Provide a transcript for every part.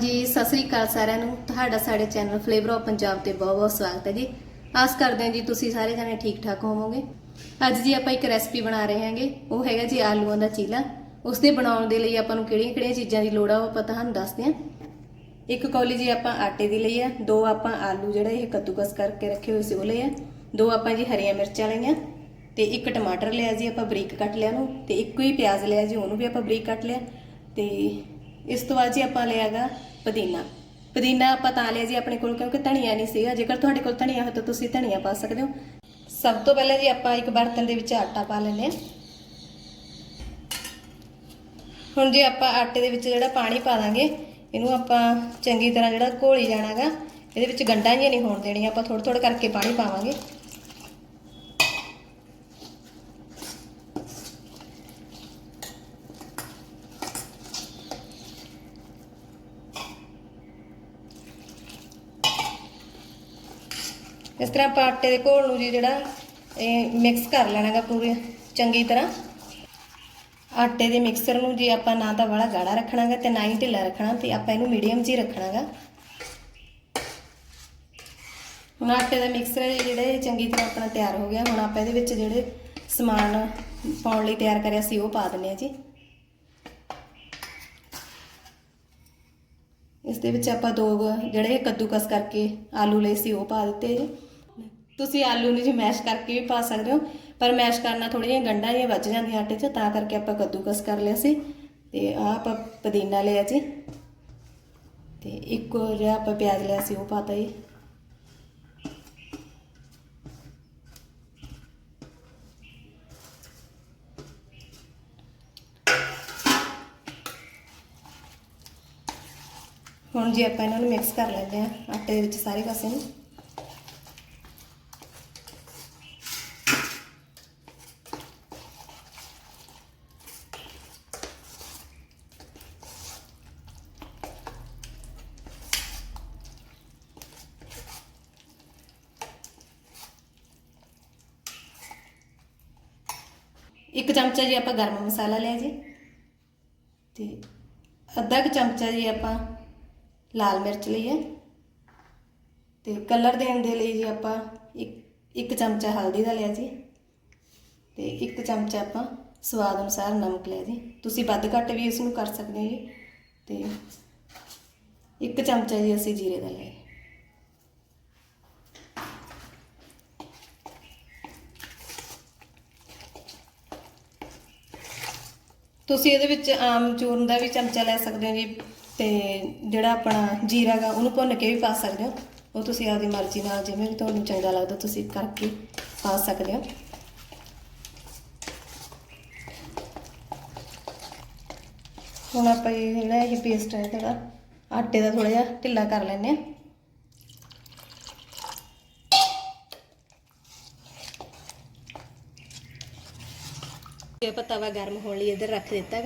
ਜੀ, ਸਤਿ ਸ੍ਰੀ ਅਕਾਲ ਸਾਰਿਆਂ ਨੂੰ। ਤੁਹਾਡਾ ਸਾਡੇ ਚੈਨਲ ਫਲੇਵਰ ਆਫ ਪੰਜਾਬ ਤੇ ਬਹੁਤ-ਬਹੁਤ ਸਵਾਗਤ ਹੈ ਜੀ। ਆਸ ਕਰਦੇ ਹਾਂ ਜੀ ਤੁਸੀਂ ਸਾਰੇ ਜਣੇ ਠੀਕ ਠਾਕ ਹੋਵੋਗੇ। ਅੱਜ ਜੀ ਆਪਾਂ ਇੱਕ ਰੈਸਪੀ ਬਣਾ ਰਹੇ ਹਾਂਗੇ। ਉਹ ਹੈਗਾ ਜੀ ਆਲੂਆਂ ਦਾ ਚੀਲਾ। ਉਸ ਦੇ ਬਣਾਉਣ ਦੇ ਲਈ ਆਪਾਂ ਨੂੰ ਕਿਹੜੀਆਂ-ਕਿਹੜੀਆਂ ਚੀਜ਼ਾਂ ਦੀ ਲੋੜ ਆ ਉਹ ਆਪਾਂ ਤੁਹਾਨੂੰ ਦੱਸਦੇ ਹਾਂ। ਇੱਕ ਕੌਲੀ ਜੀ ਆਪਾਂ ਆਟੇ ਦੀ ਲਈ ਆ। ਦੋ ਆਪਾਂ ਆਲੂ ਜਿਹੜਾ ਇਹ ਕੱਦੂਕਸ ਕਰਕੇ ਰੱਖੇ ਹੋਏ ਸੀ ਉਹ ਲਏ ਆ। ਦੋ ਆਪਾਂ ਜੀ ਹਰੀਆਂ ਮਿਰਚਾਂ ਲਈਆਂ। ਤੇ ਇੱਕ ਟਮਾਟਰ ਲਿਆ ਜੀ ਆਪਾਂ ਬਰੀਕ ਕੱਟ ਲਿਆ ਨੂੰ ਤੇ ਇੱਕੋ ਹੀ ਪਿਆਜ਼ ਲਿਆ ਜੀ, ਉਹਨੂੰ ਵੀ ਆਪਾਂ ਬਰੀਕ ਕੱਟ ਲਿਆ। ਤੇ ਇਸ ਤੋਂ ਬਾਅਦ ਜੀ ਆਪਾਂ ਲਿਆਗਾ ਪੁਦੀਨਾ। ਪੁਦੀਨਾ ਆਪਾਂ ਤਾਂ ਲਿਆ ਜੀ ਆਪਣੇ ਕੋਲ ਕਿਉਂਕਿ ਧਨੀਆ ਨਹੀਂ ਸੀਗਾ। ਜੇਕਰ ਤੁਹਾਡੇ ਕੋਲ ਧਨੀਆ ਹੋ ਤਾਂ ਤੁਸੀਂ ਧਨੀਆ ਪਾ ਸਕਦੇ ਹੋ। ਸਭ ਤੋਂ ਪਹਿਲਾਂ ਜੀ ਆਪਾਂ ਇੱਕ ਬਰਤਨ ਦੇ ਵਿੱਚ ਆਟਾ ਪਾ ਲੈਂਦੇ ਹਾਂ। ਹੁਣ ਜੀ ਆਪਾਂ ਆਟੇ ਦੇ ਵਿੱਚ ਜਿਹੜਾ ਪਾਣੀ ਪਾ ਦਾਂਗੇ, ਇਹਨੂੰ ਆਪਾਂ ਚੰਗੀ ਤਰ੍ਹਾਂ ਜਿਹੜਾ ਘੋਲੀ ਜਾਣਾਗਾ, ਇਹਦੇ ਵਿੱਚ ਗੰਢਾਂ ਜਿਹੀਆਂ ਨਹੀਂ ਹੋਣ ਦੇਣੀਆਂ। ਆਪਾਂ ਥੋੜਾ ਥੋੜਾ ਕਰਕੇ ਪਾਣੀ ਪਾਵਾਂਗੇ। ਇਸ ਤਰ੍ਹਾਂ ਆਪਾਂ ਆਟੇ ਦੇ ਘੋਲ ਨੂੰ ਜੀ ਜਿਹੜਾ ਇਹ ਮਿਕਸ ਕਰ ਲੈਣਾਗਾ ਪੂਰੀ, ਚੰਗੀ ਤਰ੍ਹਾਂ। ਆਟੇ ਦੇ ਮਿਕਸਰ ਨੂੰ ਜੇ ਆਪਾਂ ਨਾ ਤਾਂ ਬੜਾ ਗਾੜਾ ਰੱਖਣਾਗਾ ਤੇ ਨਾ ਹੀ ਢਿੱਲਾ ਰੱਖਣਾ ਤੇ ਆਪਾਂ ਇਹਨੂੰ ਮੀਡੀਅਮ ਜੀ ਰੱਖਣਾਗਾ ਹੁਣ ਆਟੇ ਦਾ ਮਿਕਸਰ ਜਿਹੜਾ ਚੰਗੀ ਤਰ੍ਹਾਂ ਆਪਣਾ ਤਿਆਰ ਹੋ ਗਿਆ। ਹੁਣ ਆਪਾਂ ਇਹਦੇ ਵਿੱਚ ਜਿਹੜੇ ਸਮਾਨ ਪਾਉਣ ਲਈ ਤਿਆਰ ਕਰਿਆ ਸੀ ਉਹ ਪਾ ਦਿੰਨੇ ਆ ਜੀ। ਇਸ ਦੇ ਵਿੱਚ ਆਪਾਂ ਦੋ ਜਿਹੜੇ ਕੱਦੂਕਸ ਕਰਕੇ ਆਲੂ ਲਏ ਸੀ ਉਹ ਪਾ ਦਿੱਤੇ ਜੀ। ਤੁਸੀਂ ਆਲੂ ਨੂੰ ਜੀ ਮੈਸ਼ ਕਰਕੇ ਵੀ ਪਾ ਸਕਦੇ ਹੋ, ਪਰ ਮੈਸ਼ ਕਰਨਾ ਥੋੜ੍ਹੀਆਂ ਜਿਹੀਆਂ ਗੰਢਾਂ ਜਿਹੀਆਂ ਵੱਜ ਜਾਂਦੀਆਂ ਆਟੇ 'ਚ, ਤਾਂ ਕਰਕੇ ਆਪਾਂ ਕੱਦੂਕਸ ਕਰ ਲਿਆ ਸੀ। ਤੇ ਆਹ ਆਪਾਂ ਪੁਦੀਨਾ ਲਿਆ ਜੀ। ਤੇ ਇੱਕ ਜਿਹੜਾ ਆਪਾਂ ਪਿਆਜ਼ ਲਿਆ ਸੀ, ਉਹ ਪਾਤਾ ਜੀ। ਹੁਣ ਜੀ ਆਪਾਂ ਇਹਨਾਂ ਨੂੰ ਮਿਕਸ ਕਰ ਲੈਂਦੇ ਆ ਆਟੇ ਦੇ ਵਿੱਚ ਸਾਰੇ ਪਾਸੇ ਨੂੰ। ਇੱਕ ਚਮਚਾ ਜੀ ਆਪਾਂ ਗਰਮ ਮਸਾਲਾ ਲਿਆ ਜੀ। ਤੇ ਅੱਧਾ ਕੁ ਚਮਚਾ ਜੀ ਆਪਾਂ ਲਾਲ ਮਿਰਚ ਲਈ ਹੈ। ਤੇ ਕਲਰ ਦੇਣ ਦੇ ਲਈ ਜੀ ਆਪਾਂ ਇੱਕ ਇੱਕ ਚਮਚਾ ਹਲਦੀ ਦਾ ਲਿਆ ਜੀ। ਤੇ ਇੱਕ ਚਮਚਾ ਆਪਾਂ ਸਵਾਦ ਅਨੁਸਾਰ ਨਮਕ ਲਿਆ ਜੀ। ਤੁਸੀਂ ਵੱਧ ਘੱਟ ਵੀ ਇਸ ਨੂੰ ਕਰ ਸਕਦੇ ਹੋ ਜੀ। ਤੇ ਇੱਕ ਚਮਚਾ ਜੀ ਅਸੀਂ ਜੀਰੇ ਦਾ ਲਿਆ। ਤੁਸੀਂ ਇਹਦੇ ਵਿੱਚ ਆਮ ਚੂਰਨ ਦਾ ਵੀ ਚਮਚਾ ਲੈ ਸਕਦੇ ਹੋ ਜੀ ਤੇ ਜਿਹੜਾ ਆਪਣਾ ਜੀਰਾ ਗਾ, ਉਹਨੂੰ ਭੁੰਨ ਕੇ ਵੀ ਪਾ ਸਕਦੇ ਹੋ। ਉਹ ਤੁਸੀਂ ਆਪਦੀ ਮਰਜ਼ੀ ਨਾਲ ਜਿਵੇਂ ਵੀ ਤੁਹਾਨੂੰ ਚੰਗਾ ਲੱਗਦਾ ਤੁਸੀਂ ਕਰਕੇ ਪਾ ਸਕਦੇ ਹੋ। ਹੁਣ ਆਪਾਂ ਇਹ ਜਿਹੜਾ ਇਹ ਪੇਸਟ ਹੈ ਜਿਹੜਾ ਆਟੇ ਦਾ ਥੋੜਾ ਜਿਹਾ ਢਿੱਲਾ ਕਰ ਲੈਂਦੇ ਹਾਂ। ਤੇ ਆਪਾਂ ਤਵਾ ਗਰਮ ਹੋਣ ਲਈ ਇੱਧਰ ਰੱਖ ਦਿੱਤਾ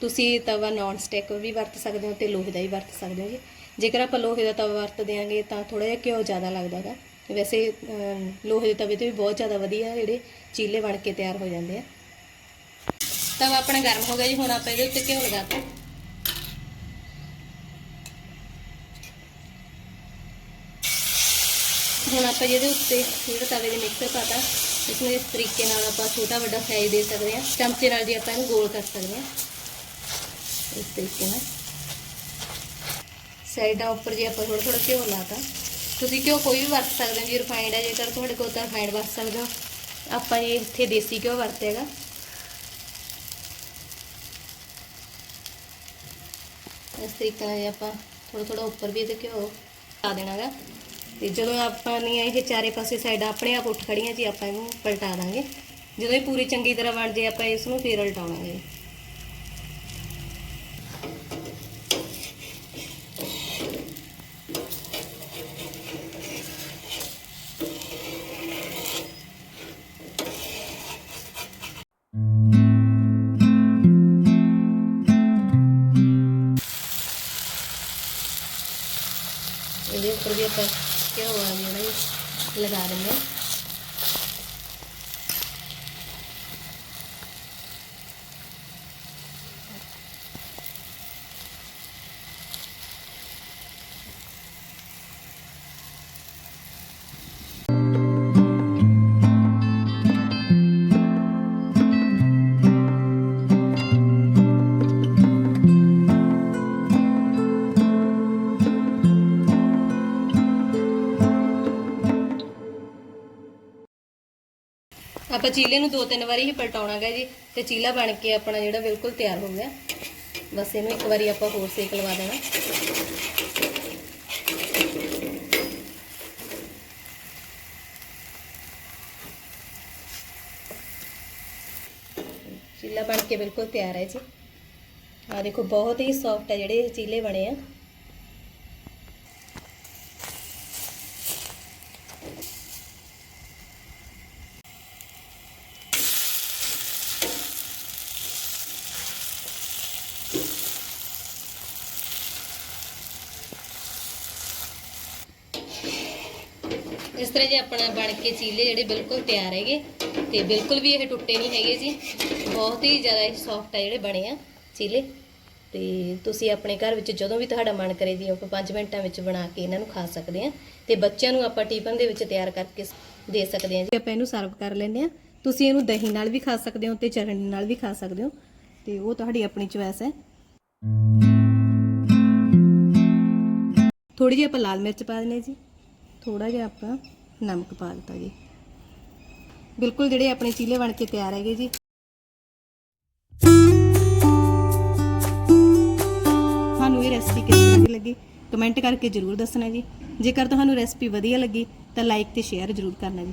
ਤੁਸੀਂ ਤਵਾ ਨਾਨ ਸਟਿਕ ਵੀ ਵਰਤ ਸਕਦੇ ਹੋ ਤੇ ਲੋਹੇ ਦਾ ਵੀ ਵਰਤ ਸਕਦੇ ਹੋ ਜੀ। ਜੇਕਰ ਆਪਾਂ ਲੋਹੇ ਦਾ ਤਵਾ ਵਰਤ ਦਿਆਂਗੇ ਤਾਂ ਥੋੜਾ ਜਿਹਾ ਘਿਓ ਜ਼ਿਆਦਾ ਲੱਗਦਾ ਹੈਗਾ ਵੈਸੇ ਲੋਹੇ ਦੇ ਤਵੇ ਤੇ ਵੀ ਬਹੁਤ ਜ਼ਿਆਦਾ ਵਧੀਆ ਜਿਹੜੇ ਚੀਲੇ ਬਣ ਕੇ ਤਿਆਰ ਹੋ ਜਾਂਦੇ ਆ। ਤਵਾ ਆਪਣਾ ਗਰਮ ਹੋ ਗਿਆ ਜੀ, ਹੁਣ ਆਪਾਂ ਇਹਦੇ ਉੱਤੇ ਘਿਓ ਲਗਾਤਾ ਹੁਣ ਆਪਾਂ ਇਹਦੇ ਉੱਤੇ ਜਿਹੜਾ ਤਵੇ ਦੇ ਮਿਕਸਰ ਪਾਤਾ ਇਸ ਨੂੰ ਇਸ ਤਰੀਕੇ ਨਾਲ ਆਪਾਂ ਛੋਟਾ ਵੱਡਾ ਸਾਈਜ਼ ਦੇ ਸਕਦੇ ਹਾਂ ਚਮਚੇ ਨਾਲ ਜੀ ਆਪਾਂ ਇਹਨੂੰ ਗੋਲ ਕਰ ਸਕਦੇ ਹਾਂ ਇਸ ਤਰੀਕੇ ਨਾਲ ਸਾਈਡਾਂ ਉੱਪਰ ਜੀ ਆਪਾਂ ਥੋੜਾ ਥੋੜਾ ਘਿਓ ਲਾਤਾ ਤੁਸੀਂ ਘਿਓ ਕੋਈ ਵੀ ਵਰਤ ਸਕਦੇ ਹੋ ਜੀ ਰਿਫਾਈਨਡ ਹੈ ਜੇਕਰ ਤੁਹਾਡੇ ਕੋਲ ਤਾਂ ਰਿਫਾਈਨਡ ਵਰਤ ਸਕਦੇ ਹੋ ਆਪਾਂ ਇਹ ਇੱਥੇ ਦੇਸੀ ਘਿਓ ਵਰਤੇਗਾ ਇਸ ਤਰੀਕੇ ਨਾਲ ਆਪਾਂ ਥੋੜਾ ਥੋੜਾ ਉੱਪਰ ਵੀ ਇਹਦੇ ਘਿਓ ਲਾ ਦੇਣਾਗਾ ਤੇ ਜਦੋਂ ਆਪਾਂ ਨੇ ਇਹ ਚਾਰੇ ਪਾਸੇ ਸਾਈਡ ਆਪਣੇ ਆਪ ਉੱਠ ਖੜੀਆਂ ਜੀ, ਆਪਾਂ ਇਹਨੂੰ ਪਲਟਾ ਦਾਂਗੇ। ਜਦੋਂ ਇਹ ਪੂਰੀ ਚੰਗੀ ਤਰ੍ਹਾਂ ਬਣ ਜੇ, ਆਪਾਂ ਇਸ ਨੂੰ ਫੇਰ ਉਲਟਾਵਾਂਗੇ ਇਹਦੇ ਉੱਪਰ ਵੀ ਆਪਾਂ ਘਿਓ ਆ ਜਿਹੜਾ ਇਹ ਲਗਾ ਆਪਾਂ ਚੀਲੇ ਨੂੰ ਦੋ ਤਿੰਨ ਵਾਰੀ ਹੀ ਪਲਟਾਉਣਾਗਾ ਜੀ ਤੇ ਚੀਲਾ ਬਣ ਕੇ ਆਪਣਾ ਜਿਹੜਾ ਬਿਲਕੁਲ ਤਿਆਰ ਹੋ ਗਿਆ। ਬਸ ਇਹਨੂੰ ਇੱਕ ਵਾਰੀ ਆਪਾਂ ਹੋਰ ਸੇਕ ਲਵਾ ਦੇਣਾ। ਚੀਲਾ ਬਣ ਕੇ ਬਿਲਕੁਲ ਤਿਆਰ ਹੈ ਜੀ। ਆ ਦੇਖੋ, ਬਹੁਤ ਹੀ ਸੌਫਟ ਹੈ ਜਿਹੜੇ ਇਹ ਚੀਲੇ ਬਣੇ ਆ। ਇਸ ਤਰ੍ਹਾਂ ਜੇ ਆਪਣਾ ਬਣ ਕੇ ਚੀਲੇ ਜਿਹੜੇ ਬਿਲਕੁਲ ਤਿਆਰ ਹੈਗੇ ਤੇ ਬਿਲਕੁਲ ਵੀ ਇਹ ਟੁੱਟੇ ਨਹੀਂ ਹੈਗੇ ਜੀ। ਬਹੁਤ ਹੀ ਜ਼ਿਆਦਾ ਇਹ ਸੌਫਟ ਆ ਜਿਹੜੇ ਬਣੇ ਆ ਚੀਲੇ। ਤੇ ਤੁਸੀਂ ਆਪਣੇ ਘਰ ਵਿੱਚ ਜਦੋਂ ਵੀ ਤੁਹਾਡਾ ਮਨ ਕਰੇ ਦੀ ਆਪਾਂ 5 ਮਿੰਟਾਂ ਵਿੱਚ ਬਣਾ ਕੇ ਇਹਨਾਂ ਨੂੰ ਖਾ ਸਕਦੇ ਆ। ਤੇ ਬੱਚਿਆਂ ਨੂੰ ਆਪਾਂ ਟਿਫਨ ਦੇ ਵਿੱਚ ਤਿਆਰ ਕਰਕੇ ਦੇ ਸਕਦੇ ਆ ਜੀ। ਆਪਾਂ ਇਹਨੂੰ ਸਰਵ ਕਰ ਲੈਂਦੇ ਆ। ਤੁਸੀਂ ਇਹਨੂੰ ਦਹੀਂ ਨਾਲ ਵੀ ਖਾ ਸਕਦੇ ਹੋ ਤੇ ਚਟਨੀ ਨਾਲ ਵੀ ਖਾ ਸਕਦੇ ਹੋ। ਤੇ ਉਹ ਤੁਹਾਡੀ ਆਪਣੀ ਚੁਆਇਸ ਹੈ। ਥੋੜੀ ਜਿਹੀ ਆਪਾਂ ਲਾਲ ਮਿਰਚ ਪਾ ਦਿੰਦੇ ਜੀ। ਥੋੜਾ ਜਿਹਾ ਆਪਾਂ ਨਮਕ ਪਾ ਦਿੱਤਾ ਜੀ। ਬਿਲਕੁਲ ਜਿਹੜੇ ਆਪਣੇ ਚੀਲੇ ਬਣ ਕੇ ਤਿਆਰ ਹੈਗੇ ਜੀ। ਤੁਹਾਨੂੰ ਇਹ ਰੈਸਪੀ ਕਿਸ ਤਰ੍ਹਾਂ ਦੀ ਲੱਗੀ? ਕਮੈਂਟ ਕਰਕੇ ਜਰੂਰ ਦੱਸਣਾ ਜੀ। ਜੇਕਰ ਤੁਹਾਨੂੰ ਰੈਸਪੀ ਵਧੀਆ ਲੱਗੀ, ਤਾਂ ਲਾਈਕ ਤੇ ਸ਼ੇਅਰ ਜਰੂਰ ਕਰਨਾ ਜੀ।